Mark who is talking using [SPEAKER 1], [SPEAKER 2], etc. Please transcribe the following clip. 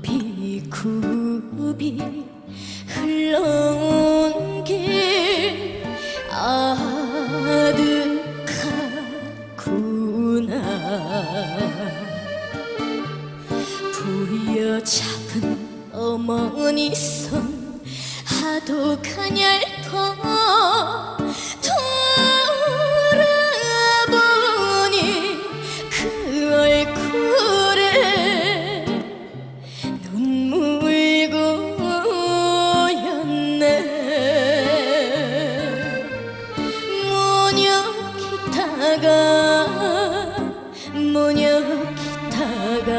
[SPEAKER 1] 굽이 굽이 흘러온 길 아득하구나. 부여잡은 어머니 손 하도 가냘퍼 기타가 모녀 기타가